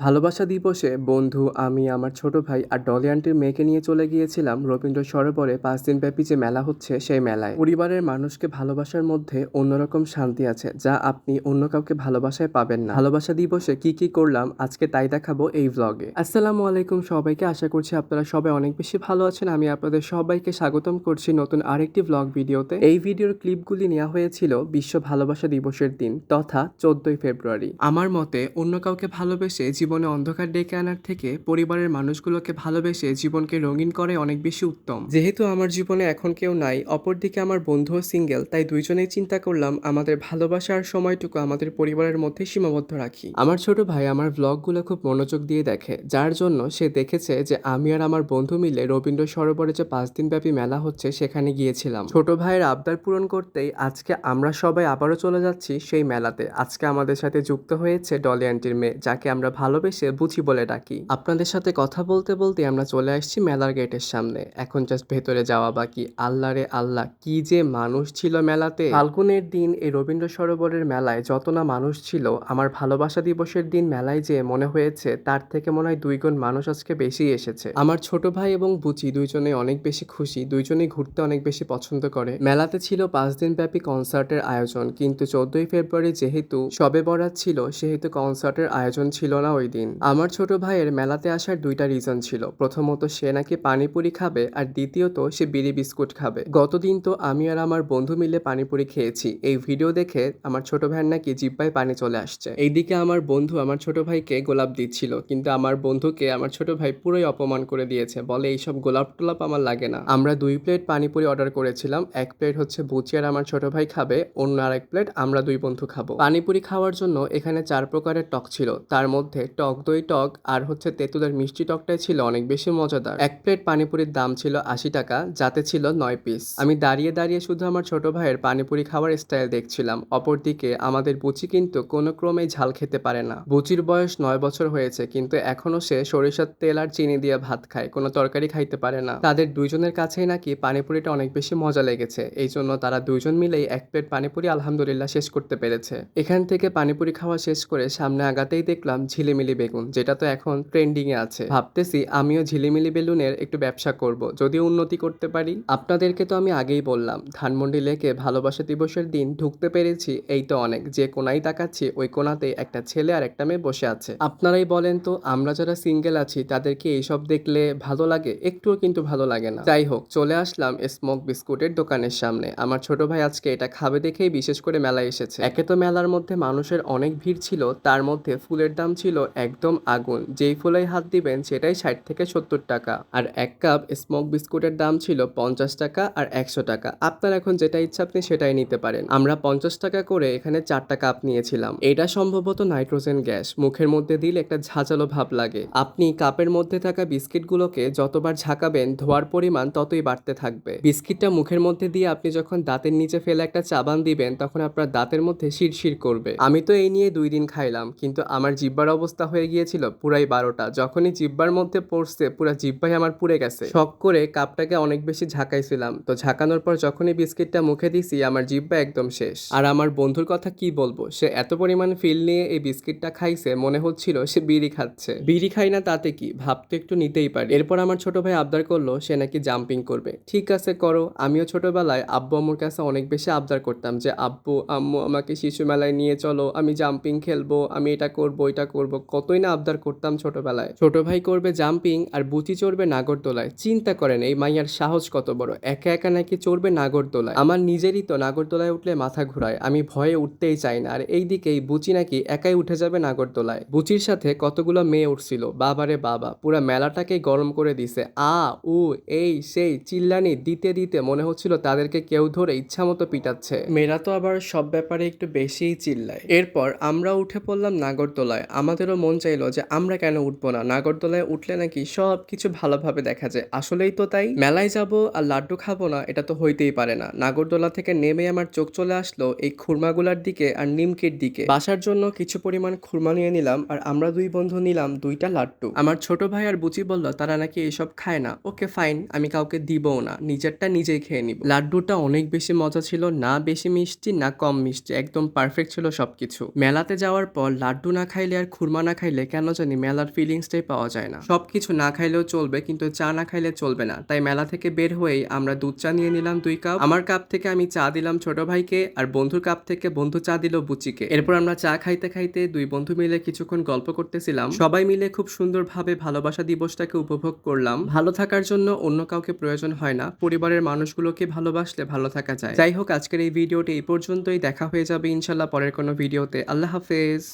ভালোবাসা দিবসে বন্ধু, আমি, আমার ছোট ভাই আর ডলি আন্টির মেয়েকে নিয়ে চলে গিয়েছিলাম রবীন্দ্র সরোবরে পাঁচ দিন ব্যাপী যে মেলা হচ্ছে সেই মেলায়। পরিবারের মানুষকে ভালোবাসার মধ্যে অন্যরকম শান্তি আছে যা আপনি অন্য কাউকে ভালোবাসায় পাবেন না। ভালোবাসা দিবসে কি কি করলাম আজকে তাই দেখাবো এই ভ্লগে। আসসালামু আলাইকুম সবাইকে আশা করছি আপনারা সবাই অনেক বেশি ভালো আছেন আমি আপনাদের সবাইকে স্বাগতম করছি নতুন আরেকটি ভ্লগ ভিডিওতে। এই ভিডিওর ক্লিপগুলি নেওয়া হয়েছিল বিশ্ব ভালোবাসা দিবসের দিন তথা চোদ্দই ফেব্রুয়ারি। আমার মতে অন্য কাউকে ভালোবেসে জীবনে অন্ধকার ডেকে আনার থেকে পরিবারের মানুষগুলোকে ভালোবেসে জীবনকে রঙিন করে অনেক বেশি উত্তম। যেহেতু আমার জীবনে এখন কেউ নাই, অপরদিকে আমার বন্ধুও সিঙ্গেল, তাই দুইজনেই চিন্তা করলাম আমাদের ভালোবাসার সময়টুকু আমাদের পরিবারের মধ্যে সীমাবদ্ধ রাখি। আমার ছোট ভাই আমার ব্লগগুলো খুব মনোযোগ দিয়ে দেখে, যার জন্য সে দেখেছে যে আমি আর আমার বন্ধু মিলে রবীন্দ্র সরোবরে যে পাঁচ দিনব্যাপী মেলা হচ্ছে, সেখানে গিয়েছিলাম। ছোট ভাইয়ের আবদার পূরণ করতেই আজকে আমরা সবাই আবারও চলে যাচ্ছি সেই মেলাতে। আজকে আমাদের সাথে যুক্ত হয়েছে ডলি আন্টির মেয়ে, যাকে আমরা ভালোবেসে বুঝি বলে ডাকি। আপনাদের সাথে কথা বলতে বলতে আমরা চলে আসছি মেলার গেটের সামনে। এখন জাস্ট ভেতরে যাওয়া বাকি। আল্লাহ রে আল্লাহ, কি যে মানুষ ছিল মেলাতে। ফাল্গুনের দিন এই রবীন্দ্র সরোবরের মেলায় যত না মানুষ ছিল, আমার ভালোবাসা দিবসের দিন মেলায় যে মনে হয়েছে, তার থেকে মনে হয় দুই গুণ মানুষ আজকে বেশি এসেছে। আমার ছোট ভাই এবং বুচি দুইজনে অনেক বেশি খুশি, দুইজনেই ঘুরতে অনেক বেশি পছন্দ করে। মেলাতে ছিল পাঁচ দিন ব্যাপী কনসার্টের আয়োজন, কিন্তু চোদ্দই ফেব্রুয়ারি যেহেতু সবে বরাত ছিল, সেহেতু কনসার্টের আয়োজন ছিল না ওই দিন। আমার ছোট ভাইয়ের মেলাতে আসার দুইটা রিজন ছিল। প্রথমত, সে নাকি পানিপুরি খাবে আর দ্বিতীয়ত, সে বিড়ি বিস্কুট খাবে। গতদিন তো আমি আর আমার বন্ধু মিলে পানিপুরি খেয়েছি। এই ভিডিও দেখে আমার ছোট ভাইয়ের নাকি জিব্বায় পানি চলে আসছে। এইদিকে আমার বন্ধু আমার ছোট ভাইকে গোলাপ দিচ্ছিল, কিন্তু আমার বন্ধুকে আমার ছোট ভাই পুরোই অপমান করে দিয়েছে। বলে, এইসব গোলাপ টোলাপ আমার লাগে না। আমরা দুই প্লেট পানিপুরি অর্ডার করেছিলাম। এক প্লেট হচ্ছে বুচি আর আমার ছোট ভাই খাবে, অন্য আর এক প্লেট আমরা দুই বন্ধু খাব। পানিপুরি খাওয়ার জন্য এখানে চার প্রকারের টক ছিল। তার মধ্যে টক, দই টক আর হচ্ছে তেঁতুলের মিষ্টি টকটাই ছিল অনেক বেশি মজাদার। এক প্লেট পানিপুরির দাম ছিল আশি টাকা, যাতে ছিল নয় পিস। আমি দাঁড়িয়ে দাঁড়িয়ে শুধু আমার ছোট ভাইয়ের পানিপুরি খাওয়ার স্টাইল দেখছিলাম। অপরদিকে আমাদের বুচি কিন্তু কোনো ক্রমেই ঝাল খেতে পারে না। বুচির বয়স নয় বছর হয়েছে, কিন্তু এখনও সে সরিষার তেল আর চিনি দিয়ে ভাত খায়, কোনো তরকারি খাইতে পারে না। তাদের দুইজনের কাছেই নাকি পানিপুরিটা অনেক বেশি মজা লেগেছে, এই জন্য তারা দুইজন মিলেই এক প্লেট পানিপুরি আলহামদুলিল্লাহ শেষ করতে পেরেছে। এখান থেকে পানিপুরি খাওয়া শেষ করে সামনে আগাতেই দেখলাম ঝিলিমিলি বেগুন, যেটা তো এখন ট্রেন্ডিং এ আছে। ভাবতেছি আমিও ঝিলিমিলি বেলুনের একটু ব্যবসা করব, যদিও উন্নতি করতে পারি। আপনাদেরকে তো আমি আগেই বললাম, ধানমন্ডি লেকে ভালোবাসা দিবসের দিন ঢুকতে পেরেছি, এই তো অনেক। যে কোনাই তাকাচ্ছি, ওই কোনাতে একটা ছেলে আর একটা মেয়ে বসে আছে। আপনারাই বলেন তো, আমরা যারা সিঙ্গেল আছি, তাদেরকে এইসব দেখলে ভালো লাগে? একটুও কিন্তু ভালো লাগে না। যাই হোক, চলে আসলাম স্মোক বিস্কুটের দোকানের সামনে। আমার ছোট ভাই আজকে এটা খাবে দেখেই বিশেষ করে মেলায় এসেছে। একে তো মেলার মধ্যে মানুষের অনেক ভিড় ছিল, তার মধ্যে ফুলের দাম ছিল একদম আগুন। যেই ফুলেই হাত দিবেন সেটাই ষাট থেকে সত্তর টাকা। আর এক কাপ স্মোক বিস্কুটের দাম ছিল পঞ্চাশ টাকা আর একশো টাকা। আপনার এখন যেটা ইচ্ছা আপনি সেটাই নিতে পারেন। আমরা পঞ্চাশ টাকা করে এখানে চারটা কাপ নিয়েছিলাম। এটা সম্ভবত নাইট্রোজেন গ্যাস। মুখের মধ্যে দিলে একটা ঝাঁঝালো ভাব লাগে। আপনি কাপের মধ্যে থাকা বিস্কিটগুলোকে যতবার ঝাঁকাবেন, ধোয়ার পরিমাণ ততই বাড়তে থাকবে। বিস্কিটটা মুখের মধ্যে দিয়ে আপনি যখন দাঁতের নিচে ফেলে একটা চাবান দিবেন, তখন আপনার দাঁতের মধ্যে শিরশির করবে। আমি তো এই নিয়ে দুই দিন খাইলাম, কিন্তু আমার জিব্বার অবস্থা হয়ে গিয়েছিল পুরাই বারোটা। যখনই জিব্বার মধ্যে পড়ছে, পুরা জিব্বাই আমার পুড়ে গেছে। শখ করে কাপটাকে অনেক বেশি ঝাঁকাইছিলাম। তো ঝাঁকানোর পর যখনই বিস্কিটটা মুখে দিছি, আমার জিব্বা একদম শেষ। আর আমার বন্ধুর কথা কি বলব? সে এত পরিমাণ ফিল নিয়ে এই বিস্কিটটা খাইছে, মনে হচ্ছিল সে বিড়ি খাচ্ছে। বিড়ি খাই না তাতে কি? ভাবতে একটু নিতেই পারি। এরপর আমার ছোট ভাই আবদার করল, সে নাকি জাম্পিং করবে। ঠিক আছে, করো। আমিও ছোটবেলায় আব্বু আম্মুর কাছে অনেক বেশি আবদার করতাম যে, আব্বু, আম্মু আমাকে শিশু মেলায় নিয়ে চলো, আমি জাম্পিং খেলব, আমি এটা করব এটা করব। কতই না আবদার করতাম ছোটবেলায়। ছোট ভাই করবে জাম্পিং আর বুচি চড়বে নাগরদোলায়। চিন্তা করেন, এই মাইয়ার সাহস কত বড়? একা একা নাকি চড়বে নাগরদোলায়? আমার নিজেরই তো নাগরদোলায় উঠলে মাথা ঘুরায়। আমি ভয়ে উঠতেই চাই না। আর এই দিকেই বুচি নাকি একাই উঠে যাবে নাগরদোলায়। বুচির সাথে কতগুলো মেয়ে উঠছিল। বাবারে বাবা, পুরা মেলাটাকে গরম করে দিছে। আ, উ, এই, সেই, চিল্লানি দিতে দিতে মনে হচ্ছিল তাদেরকে কেউ ধরে ইচ্ছা মতো পিটাচ্ছে। মেয়েরা তো আবার সব ব্যাপারে একটু বেশিই চিল্লায়। এরপর আমরা উঠে পড়লাম নাগরদোলায়। আমাদেরও মন চাইলো যে আমরা কেন উঠবো না? নাগরদোলায় উঠলে নাকি সব কিছু ভালোভাবে দেখা যায়। আসলেই তো তাই। মেলায় যাব আর লাড্ডু খাব না, এটা তো হইতেই পারে না। নাগরদোলা থেকে নেমে আমার চোখ চলে আসলো এই খুরমাগুলার দিকে আর নিমকির দিকে। বাসার জন্য কিছু পরিমাণ খুরমা নিয়ে নিলাম আর আমরা দুই বন্ধু নিলাম দুইটা লাড্ডু। আমার ছোট ভাই আর বুচি বলল, তারা নাকি এসব খায় না। ওকে, ফাইন, আমি কাউকে দিবও না। নিজেরটা নিজেই খেয়ে নিব। লাড্ডুটা অনেক বেশি মজা ছিল, না বেশি মিষ্টি, না কম মিষ্টি। একদম পারফেক্ট ছিল সবকিছু। মেলাতে যাওয়ার পর লাড্ডু না খাইলে আর খুরমা না খাইলে কেন জানি মেলার ফিলিংসটাই পাওয়া যায় না। সবকিছু না খাইলেও চলবে, কিন্তু চা না খাইলে চলবে না। তাই মেলা থেকে বের হয়েই আমরা দুধ চা নিয়ে নিলাম দুই কাপ। আমার কাপ থেকে আমি চা দিলাম ছোট ভাইকে আর বন্ধুর কাপ থেকে বন্ধু চা দিল বুচিকে। এরপর আমরা চা খাইতে খাইতে দুই বন্ধু মিলে কিছুক্ষণ গল্প করতেছিলাম। সবাই মিলে খুব সুন্দরভাবে ভালোবাসা দিবসটাকে উপভোগ করলাম। ভালো থাকার জন্য অন্য কাউকে প্রয়োজন হয় না। পরিবারের মানুষগুলোকে ভালোবাসলে ভালো থাকা যায়। যাই হোক, আজকের এই ভিডিওটি এই পর্যন্তই। দেখা হয়ে যাবে ইনশাল্লাহ পরের কোনো ভিডিওতে। আল্লাহ হাফেজ।